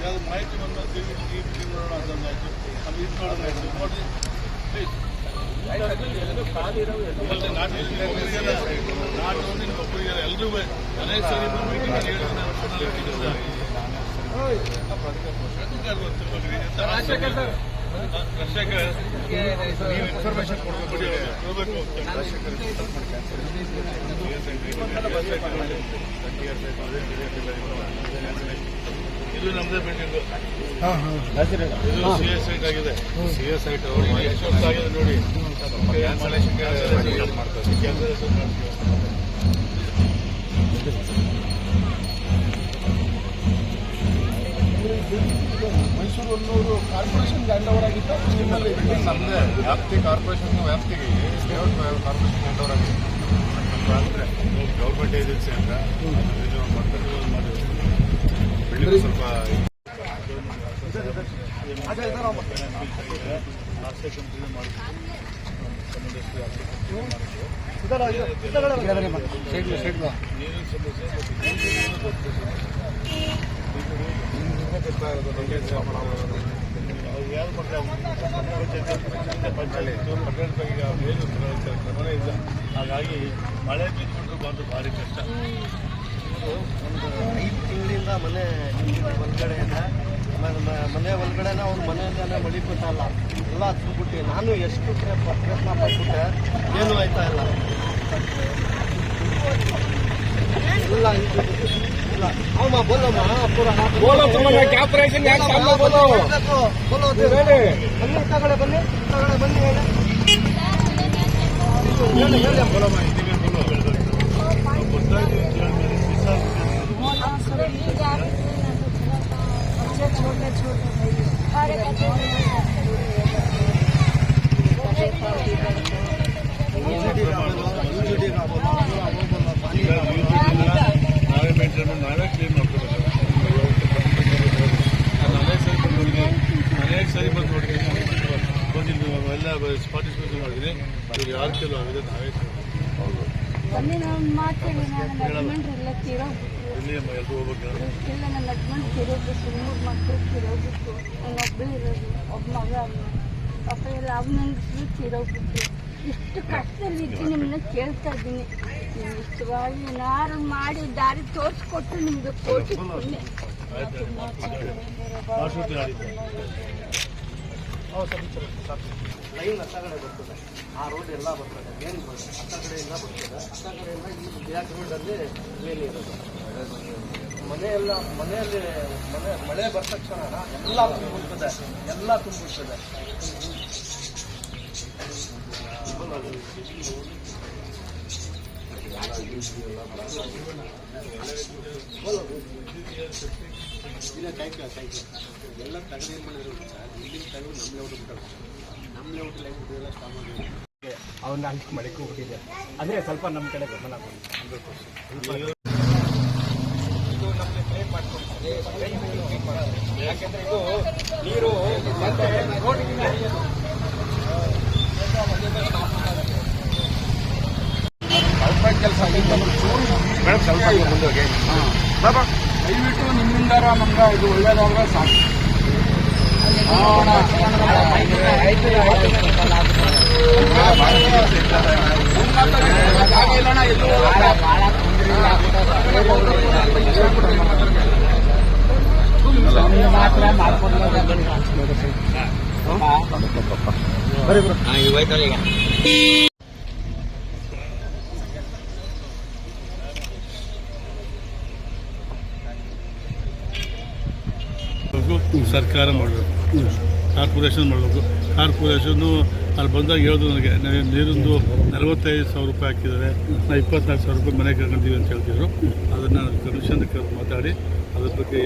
ಯಾವ್ದು ಮಾಹಿತಿ ಬಂದ ನೋಡೋಣ ಅದನ್ನ ಆಯ್ತು ಅದು ಇದು ನೋಡಿ ಪ್ಲೀಸ್ ನಾಟ್ ಓನ್ಲಿ ಒಬ್ಬರಿಗೆ ಎಲ್ಲರೂ ಅನೇಕ ಸಾರಿ ಬಂದು ಮೀಟಿಂಗ್ ರಾಜಶೇಖರ್ ಸರ್ ರಾಜಶೇಖರ್ ನೀವು ಇನ್ಫಾರ್ಮೇಶನ್ ಇದು ನಮ್ದೇ ಬಿಲ್ಡಿಂಗ್ ಇದು ಸಿ ಎಸ್ ಸೈಟ್ ಆಗಿದೆ ಸಿ ಎಸ್ ವರ್ಷ ಆಗಿದೆ ನೋಡಿ ಮೈಸೂರು ಅನ್ನೋರು ಕಾರ್ಪೊರೇಷನ್ ಹ್ಯಾಂಡ್ ಓವರ್ ಆಗಿತ್ತು ನಿಮ್ಮಲ್ಲಿ ನಮ್ಮದೇ ವ್ಯಾಪ್ತಿ ಕಾರ್ಪೊರೇಷನ್ ವ್ಯಾಪ್ತಿಗೆ ಕಾರ್ಪೊರೇಷನ್ ಹ್ಯಾಂಡ್ ಓವರ್ ಆಗಿತ್ತು ಅಂದರೆ ಗೌರ್ಮೆಂಟ್ ಏಜೆನ್ಸಿ ಅಂತ ಬಿಲ್ಡಿಂಗ್ ಸ್ವಲ್ಪ ನೀರಿನ ಸಮಸ್ಯೆ ಈಗ ಇಲ್ಲ ಹಾಗಾಗಿ ಮಳೆ ಬಿದ್ದುಬಿಟ್ರು ಬಂದು ಭಾರಿ ಕಷ್ಟ ಒಂದು ಐದು ತಿಂಗಳಿಂದ ಮನೆ ಒಳಗಡೆಯಿಂದ ಮನೆ ಒಳಗಡೆನ ಅವ್ರ ಮನೆಯಿಂದ ಮಳಿ ಬಿಟ್ಟಲ್ಲ ಎಲ್ಲ ಹತ್ಬಿಟ್ಟು ನಾನು ಎಷ್ಟು ಪ್ರಯತ್ನ ಪಟ್ಬಿಟ್ಟೆ ಏನೂ ಆಯ್ತಾ ಇಲ್ಲ ಇಲ್ಲ ಇದು ಇಲ್ಲ ಅಮ್ಮ ಬೋಲಮ್ಮ ಪೂರ ಬೋಲೋ ತುಮನ್ನ ಕಾರ್ಪೊರೇಷನ್ ಯಾಕೆ ಸಾಲ ಬೋಲೋ ಬೋಲೋ ಬನ್ನಿ ತಗಡೆ ಬನ್ನಿ ತಗಡೆ ಬನ್ನಿ ಹೇಳಿ ಹೇಳಿ ಹೇಳಿ ಅಮ್ಮ. ಬರ್ತಾ ಇದ್ದೀವಿ ಅಂತ ಹೇಳಿದ್ಮೇಲೆ ಬಿಸಾಕ್ಬಿಟ್ಟಿದ್ದೀವಿ. छोटे छोटे सारे ಪಾರ್ಟಿಸಿಪೇಷನ್ ಆಗಿದೆ. ಇವ್ರು ಯಾರು ಕೆಲವು ಆಗಿದೆ ನಾವೇ ಹೌದು ಬನ್ನಿ ನಾನು ಮಾಡ್ತೇನೆ ನಾನು ಹಸ್ಬೆಂಡ್ ಎಲ್ಲ ತೀರೋಗ್ಬಿಟ್ರು ಎಲ್ಲಿ ಅಮ್ಮ ಎಲ್ಲರೂ ಹೋಗ್ಬೇಕು ಇಲ್ಲ ನನ್ನ ಹಸ್ಬೆಂಡ್ ತೀರೋಗ್ಬಿಟ್ಟು ಮೂರು ಮಕ್ಕಳು ತೀರೋಗ್ಬಿಟ್ಟು ನನ್ನ ಒಬ್ಬಳು ಇರೋದು ಒಬ್ಬ ಮಗ ಅವನು. ಪಾಪ ಎಲ್ಲ ಅವನಂದ್ರು ಇಷ್ಟು ಕಷ್ಟದಲ್ಲಿ ಇದ್ದು ನಿಮ್ಮನ್ನ ಕೇಳ್ತಾ ಇದ್ದೀನಿ. ನೀವು ಇಷ್ಟವಾಗಿ ಏನಾರು ಮಾಡಿ ದಾರಿ ತೋರಿಸ್ಕೊಟ್ಟು ನಿಮ್ಗೆ ಕೋಟಿ ಪುಣ್ಯ. ಆಯ್ತು ಮಾಡಿಸ್ಬಿಟ್ಟು ಆಡಿದ್ದೆ ಲೈನ್ ಹತ್ತ ಕಡೆ ಬರ್ತದೆ ಆ ರೋಡ್ ಎಲ್ಲ ಬರ್ತದೆ ಮೇನ್ ಹತ್ತ ಕಡೆಯಿಂದ ಬರ್ತದೆ ಹತ್ತ ಕಡೆಯಿಂದ ಈ ಬ್ಯಾಕ್ ರೋಡಲ್ಲಿ ಮೇನ್ ಇರೋದು ಮನೆಯೆಲ್ಲ ಎಲ್ಲ ಮನೆಯಲ್ಲಿ ಮನೆ ಮಳೆ ಬಂದ ತಕ್ಷಣ ಎಲ್ಲ ತುಂಬಿರ್ತದೆ ಎಲ್ಲ ತುಂಬಿರ್ತದೆ ಇಲ್ಲ ಥ್ಯಾಂಕ್ ಯು ಥ್ಯಾಂಕ್ ಯು ಎಲ್ಲ ತಗದು ಏನು ಮಾಡಿದ್ರು ಇಲ್ಲಿಂದ ತಗದು ನಮ್ಮ ಲೇಔಟ್ ಬಿಟ್ಟರು ನಮ್ಮ ಲೇಔಟ್ ಲೈನ್ ಇದೆಲ್ಲ ಸ್ಟಾಪ್ ಮಾಡಿದ್ರು ಅವನ್ನ ಅಲ್ಲಿ ಮಡಿಕೆ ಹೋಗ್ತಿದೆ ಅಂದ್ರೆ ಸ್ವಲ್ಪ ನಮ್ಮ ಕಡೆ ಗಮನ ಕೊಡಿ ಇದು ನಮಗೆ ಕ್ಲೇಮ್ ಮಾಡ್ಕೊಡ್ತಾರೆ ಯಾಕೆಂದ್ರೆ ಇದು ನೀರು ಮತ್ತೆ ರೋಡ್ಗಿಂತ ಹಿಡಿಯೋದು. ಸ್ವಲ್ಪ ಕೆಲಸ ಮೇಡಮ್ ಸ್ವಲ್ಪ ಮುಂದೆ ಹೋಗಿ ದಯವಿಟ್ಟು ನಿಮ್ಮಿಂದಾರ ನಮ್ಗೆ ಇದು ಒಳ್ಳೇದಾದ್ರೆ ಸಾಕು. ಜಾಗ ಇಲ್ಲಣ್ಣ ಎಲ್ಲೂ ಮಾತ್ರ ಸರ್ಕಾರ ಮಾಡಬೇಕು. ಕಾರ್ಪೊರೇಷನ್ ಮಾಡಬೇಕು. ಕಾರ್ಪೊರೇಷನ್ನು ಅಲ್ಲಿ ಬಂದಾಗ ಹೇಳಿದ್ರು ನನಗೆ ನನಗೆ ನೀರಿಂದು ನಲವತ್ತೈದು ಸಾವಿರ ರೂಪಾಯಿ ಹಾಕಿದ್ದಾರೆ. ನಾ ಇಪ್ಪತ್ನಾಲ್ಕು ಸಾವಿರ ರೂಪಾಯಿ ಮನೆ ಕರ್ಕೊಂಡಿದ್ದೀವಿ ಅಂತ ಹೇಳ್ತಿದ್ರು. ಅದನ್ನು ಕಮಿಷನ್ ಮಾತಾಡಿ ಅದ್ರ ಬಗ್ಗೆ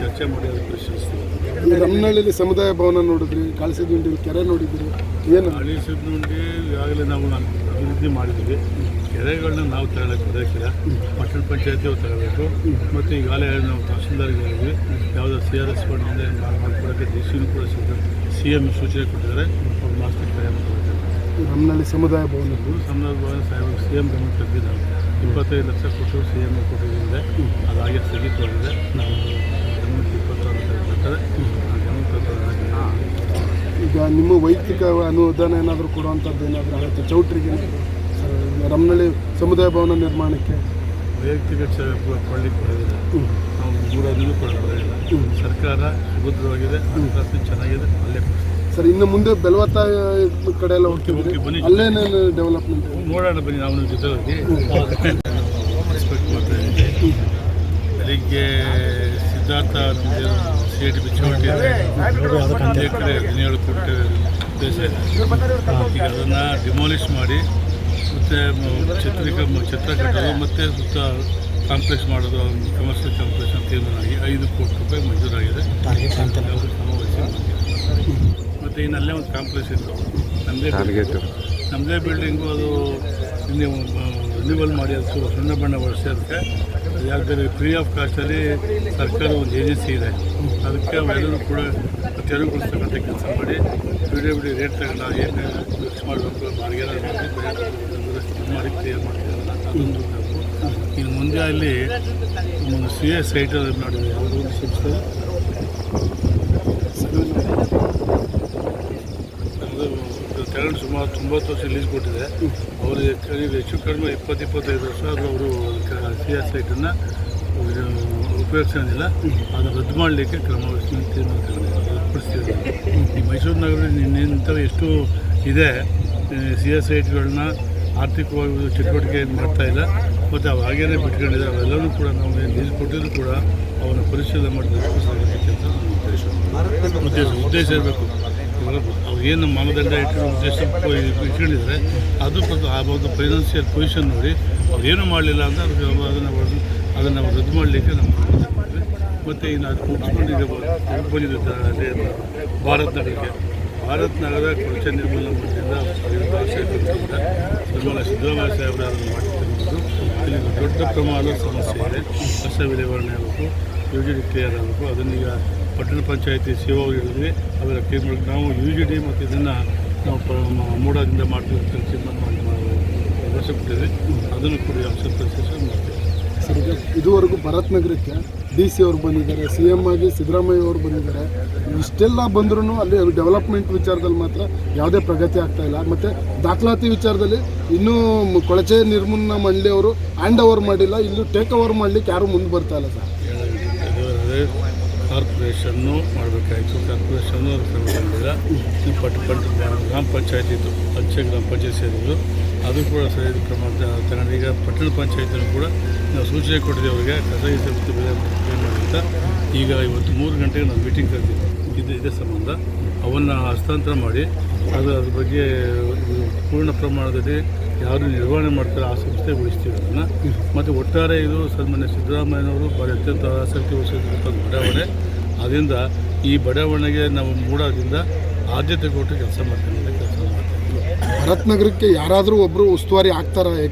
ಚರ್ಚೆ ಮಾಡಿ ಅದಕ್ಕೆ ಪರಿಶೀಲಿಸ್ತೀವಿ ರಮ್ನಹಳ್ಳಿಯಲ್ಲಿ ಸಮುದಾಯ ಭವನ ನೋಡಿದ್ರಿ ಕಾಳಸದಿಂಡಿ ಕೆರೆ ನೋಡಿದ್ರಿ ಏನು? ಹಳ್ಳಿ ಈಗಾಗಲೇ ನಾವು ಅಭಿವೃದ್ಧಿ ಮಾಡಿದ್ದೀವಿ ಕೆರೆಗಳನ್ನ ನಾವು ತಗೊಳ್ಳೋಕೆ ಬರೋಕ್ಕಿಲ್ಲ ಪಟ್ಟಣ ಪಂಚಾಯತಿ ಅವ್ರು ತಗೋಬೇಕು ಮತ್ತು ಈಗಾಗಲೇ ನಾವು ತಹಸೀಲ್ದಾರ್ಗೆ ಹೇಳಿದ್ವಿ ಯಾವುದೋ ಸಿ ಆರ್ ಎಸ್ ಫಂಡ್ ಮಾಡಿಕೊಡೋಕ್ಕೆ ಡಿ ಸಿನೂ ಕೂಡ ಸಿ ಎಂ ಸೂಚನೆ ಕೊಟ್ಟಿದ್ದಾರೆ. ಅವ್ರು ಮಾಸ್ಟರ್ ಪ್ರಯಾಣ ಮಾಡಬೇಕು ನಮ್ಮಲ್ಲಿ ಸಮುದಾಯ ಭವನದ್ದು ಭವನ ಸಾಹೇಬ್ ಸಿ ಎಂ ಗಮನ ತೆಗೆದಿದ್ದಾರೆ. ಇಪ್ಪತ್ತೈದು ಲಕ್ಷ ಕೊಟ್ಟು ಸಿ ಎಂ ಕೊಟ್ಟಿದ್ದರಿಂದ ಅದಾಗೆ ಸ್ಥಗಿತವಾಗಿದೆ ನಾವು ಗಮನಕ್ಕೆ ಇಪ್ಪತ್ತಾರು ಬರ್ತಾರೆ ಆ ಈಗ ನಿಮ್ಮ ವೈಯಕ್ತಿಕ ಅನುದಾನ ಏನಾದರೂ ಕೊಡುವಂಥದ್ದು ಏನಾದರೂ ಆಗುತ್ತೆ? ಚೌಟ್ರಿಗೆ ಸರ್, ರಮನಹಳ್ಳಿ ಸಮುದಾಯ ಭವನ ನಿರ್ಮಾಣಕ್ಕೆ ವೈಯಕ್ತಿಕ ಕೊಳ್ಳಿ ಕೊಡೋದಿಲ್ಲ ನಾವು ಮೂರ ನೀರು ಕೊಡೋದಿಲ್ಲ ಸರ್ಕಾರ ಸುಭದ್ರವಾಗಿದೆ ಹಣಕಾಸು ಚೆನ್ನಾಗಿದೆ ಅಲ್ಲೇ. ಸರ್ ಇನ್ನು ಮುಂದೆ ಬೆಲವತ್ತ ಕಡೆ ಎಲ್ಲ ಹೋಗ್ತೀವಿ. ಬನ್ನಿ. ಅಲ್ಲೇನೇನು ಡೆವಲಪ್ಮೆಂಟ್ ನೋಡೋಣ ಬನ್ನಿ ನಾವು ನಿಮ್ಮ ಜೊತೆ ಹೋಗಿ ರೆಸ್ಪೆಕ್ಟ್ ಮಾಡ್ತಾ ಇದ್ದೀವಿ ಬೆಳಿಗ್ಗೆ ಸಿದ್ಧಾರ್ಥ ಸೀಟ್ ಬಿಚ್ಚೋಟಿ ಹದಿನೇಳು ಕೋಟಿ ಉದ್ದೇಶ. ಇದೆ ಈಗ ಅದನ್ನು ಡಿಮಾಲಿಷ್ ಮಾಡಿ ಮತ್ತು ಚಿತ್ರೀಕ ಚಿತ್ರ ಕಟ್ಟೋದು ಮತ್ತು ಸುತ್ತ ಕಾಂಪ್ಲೆಕ್ಸ್ ಮಾಡೋದು ಕಮರ್ಷಿಯಲ್ ಕಾಂಪ್ಲೆಕ್ಸ್ ಅಂತ ತೀರ್ಮಾನ ಐದು ಕೋಟಿ ರೂಪಾಯಿ ಮಂಜೂರಾಗಿದೆ. ಮತ್ತು ಇನ್ನು ಅಲ್ಲೇ ಒಂದು ಕಾಂಪ್ಲೆಕ್ಸ್ ಇತ್ತು. ನಮ್ಮದೇ ನಮ್ಮದೇ ಬಿಲ್ಡಿಂಗು ಅದು ನೀವು ರಿನ್ಯೂವಲ್ ಮಾಡಿ ಅದು ಸುಣ್ಣ ಬಣ್ಣ ಬಳಸಿ ಅದಕ್ಕೆ. ಯಾಕಂದರೆ ಫ್ರೀ ಆಫ್ ಕಾಸ್ಟಲ್ಲಿ ಸರ್ಕಾರ ಒಂದು ಏಜೆನ್ಸಿ ಇದೆ. ಅದಕ್ಕೆ ಅವೆಲ್ಲರೂ ಕೂಡ ತೆರವುಗೊಳಿಸ್ತಕ್ಕಂಥ ಕೆಲಸ ಮಾಡಿ ಬಿಡಿ ಬಿಡಿ ರೇಟ್ ತಗೊಂಡು ಏನು ಮಿಕ್ಸ್ ಮಾಡಬೇಕು ಬಾಡಿಗೆ ಮಾಡಿ. ಮಾಡಿ ಕ್ಲಿಯರ್ ಮಾಡ್ತಿದ್ದಾರೆ ಅದೊಂದು ಬೇಕು. ಇನ್ನು ಮುಂದೆ ಅಲ್ಲಿ ಸಿ ಎಸ್ ಸೈಟ್ ಮಾಡಿದೆ ಯಾವುದೋ ಒಂದು ಸಂಸ್ಥೆ ತಗೊಂಡು ಸುಮಾರು ತೊಂಬತ್ತು ವರ್ಷ ಲೀಸ್ ಕೊಟ್ಟಿದೆ. ಅವರು ಕಡಿಮೆ ಹೆಚ್ಚು ಕಡಿಮೆ ಇಪ್ಪತ್ತು, ಇಪ್ಪತ್ತೈದು ವರ್ಷ ಆದರೂ ಅವರು ಸಿ ಎಸ್ ಸೈಟನ್ನು ಉಪಯೋಗಿಸೋದಿಲ್ಲ ಅದನ್ನು ರದ್ದು ಮಾಡಲಿಕ್ಕೆ ಕ್ರಮ ತೀರ್ಮಾನ ತಗೊಂಡಿದ್ದಾರೆ ಈ ಮೈಸೂರು ನಗರದಲ್ಲಿ ನಿನ್ನೆಂಥ ಎಷ್ಟು ಇದೆ ಸಿ ಎಸ್ ಐಟ್ಗಳನ್ನ ಆರ್ಥಿಕವಾಗಿ ಚಟುವಟಿಕೆ ಏನು ಮಾಡ್ತಾ ಇಲ್ಲ. ಮತ್ತು ಅವು ಹಾಗೇನೆ ಬಿಟ್ಕೊಂಡಿದ್ದಾರೆ. ಅವೆಲ್ಲರೂ ಕೂಡ ನಾವು ನೀರು ಕೊಟ್ಟಿದ್ರು ಕೂಡ ಅವನ್ನು ಪರಿಶೀಲನೆ ಮಾಡಿ ಅಂತ ನಮ್ಮ ಉದ್ದೇಶ. ಉದ್ದೇಶ ಉದ್ದೇಶ ಇರಬೇಕು. ಅವ್ರು ಏನು ಮಾನದಂಡ ಇಟ್ಟಿರೋ ಉದ್ದೇಶ ಇಟ್ಕೊಂಡಿದ್ದಾರೆ ಅದು ಆ ಒಂದು ಫೈನಾನ್ಷಿಯಲ್ ಪೊಸಿಷನ್ ನೋಡಿ ಅವ್ರು ಏನು ಮಾಡಲಿಲ್ಲ ಅಂತ ಅದನ್ನು ಅದನ್ನು ನಾವು ರದ್ದು ಮಾಡಲಿಕ್ಕೆ ನಮ್ಮ ಮತ್ತು ಇನ್ನು ಅದು ಬಂದಿದೆ ಅದೇ ಭಾರತ್ ನಗರಕ್ಕೆ. ಭಾರತ್ ನಗರ ಕೊಳಚೆ ನಿರ್ಮೂಲನೆ ಮಾಡಿದ್ರಿಂದ ನಿರ್ಮಲ ಸಿದ್ದರಾಮಯ್ಯ ಅದನ್ನು ಮಾಡಿರ್ತಕ್ಕಂಥದ್ದು ಇಲ್ಲಿ ದೊಡ್ಡ ಪ್ರಮಾಣದ ಸಮಸ್ಯೆ ಇದೆ ಕಸ ವಿಲೇವಾರಣೆ ಆಗಬೇಕು ಯು ಜಿ ಡಿ ಕ್ಲಿಯರ್ ಆಗಬೇಕು ಅದನ್ನೀಗ ಪಟ್ಟಣ ಪಂಚಾಯತಿ ಹೇಳಿದ್ವಿ ಅವರ ಕ್ಲೀನ್ ಮಾಡಿ ನಾವು ಯು ಜಿ ಡಿ ಮತ್ತು ಇದನ್ನು ನಾವು ಮೂಡದಿಂದ ಮಾಡ್ತೀವಿ ಅಂತ ತೀರ್ಮಾನ ಮಾಡಿ ಕೊಟ್ಟಿದ್ವಿ ಅದನ್ನು ಕೂಡ ಅಕ್ಷರ ಮಾಡ್ತೀವಿ ಸರ್ ಇದುವರೆಗೂ ಭರತ್ ನಗರಕ್ಕೆ ಡಿ ಸಿ ಅವ್ರು ಬಂದಿದ್ದಾರೆ, ಸಿ ಎಂ ಆಗಿ ಸಿದ್ದರಾಮಯ್ಯ ಅವರು ಬಂದಿದ್ದಾರೆ. ಇಷ್ಟೆಲ್ಲ ಬಂದ್ರೂ ಅಲ್ಲಿ ಡೆವಲಪ್ಮೆಂಟ್ ವಿಚಾರದಲ್ಲಿ ಮಾತ್ರ ಯಾವುದೇ ಪ್ರಗತಿ ಆಗ್ತಾ ಇಲ್ಲ. ಮತ್ತು ದಾಖಲಾತಿ ವಿಚಾರದಲ್ಲಿ ಇನ್ನೂ ಕೊಳಚೆ ನಿರ್ಮೂಲನ ಮಂಡಳಿ ಅವರು ಹ್ಯಾಂಡ್ ಓವರ್ ಮಾಡಿಲ್ಲ. ಇಲ್ಲೂ ಟೇಕ್ ಓವರ್ ಮಾಡಲಿಕ್ಕೆ ಯಾರೂ ಮುಂದೆ ಬರ್ತಾ ಇಲ್ಲ ಸರ್. ಕಾರ್ಪೊರೇಷನ್ನು ಮಾಡಬೇಕಾಯಿತು. ಕಾರ್ಪೊರೇಷನ್ನು ಅದು ಕ್ರಮಗೊಂಡಿಲ್ಲ ಪಟ್ಟು ಪಟ್ಟು ಪಟ್ಟ ಗ್ರಾಮ ಪಂಚಾಯತ್ ಇತ್ತು ಅಂಚೆ ಗ್ರಾಮ ಪಂಚಾಯತ್ ಸೇರಿದ್ದು. ಅದು ಕೂಡ ಸರಿಯಾದ ಕ್ರಮ ತಗೊಂಡು ಈಗ ಪಟ್ಟಣ ಪಂಚಾಯತಿನೂ ಕೂಡ ನಾವು ಸೂಚನೆ ಕೊಟ್ಟಿದ್ದೀವಿ ಅವರಿಗೆ ಕಸ ಸಮಿತಿ ಅಂತ ಈಗ ಇವತ್ತು ಮೂರು ಗಂಟೆಗೆ ನಾವು ಮೀಟಿಂಗ್ ಕರೆದಿದ್ದೀವಿ. ಇದು, ಇದೇ ಸಂಬಂಧ. ಅವನ್ನು ಹಸ್ತಾಂತರ ಮಾಡಿ, ಅದು ಅದ್ರ ಬಗ್ಗೆ ಪೂರ್ಣ ಪ್ರಮಾಣದಲ್ಲಿ ಯಾರು ನಿರ್ವಹಣೆ ಮಾಡ್ತಾರೆ ಆ ಸಂಸ್ಥೆ ಉಳಿಸ್ತೀವಿ ಅದನ್ನು. ಮತ್ತು ಒಟ್ಟಾರೆ ಇದು ಸನ್ಮಾನ್ಯ ಸಿದ್ದರಾಮಯ್ಯನವರು ಬಹಳ ಅತ್ಯಂತ ಆಸಕ್ತಿ ವಹಿಸಿರ್ತಕ್ಕಂಥ ಬಡಾವಣೆ. ಅದರಿಂದ ಈ ಬಡಾವಣೆಗೆ ನಾವು ಮೂಡೋದ್ರಿಂದ ಆದ್ಯತೆ ಕೊಟ್ಟು ಕೆಲಸ ಮಾಡ್ತೀವಿ. ಭರತ್ ನಗರಕ್ಕೆ ಯಾರಾದರೂ ಒಬ್ಬರು ಉಸ್ತುವಾರಿ ಆಗ್ತಾರಾ ಯಾಕೆ?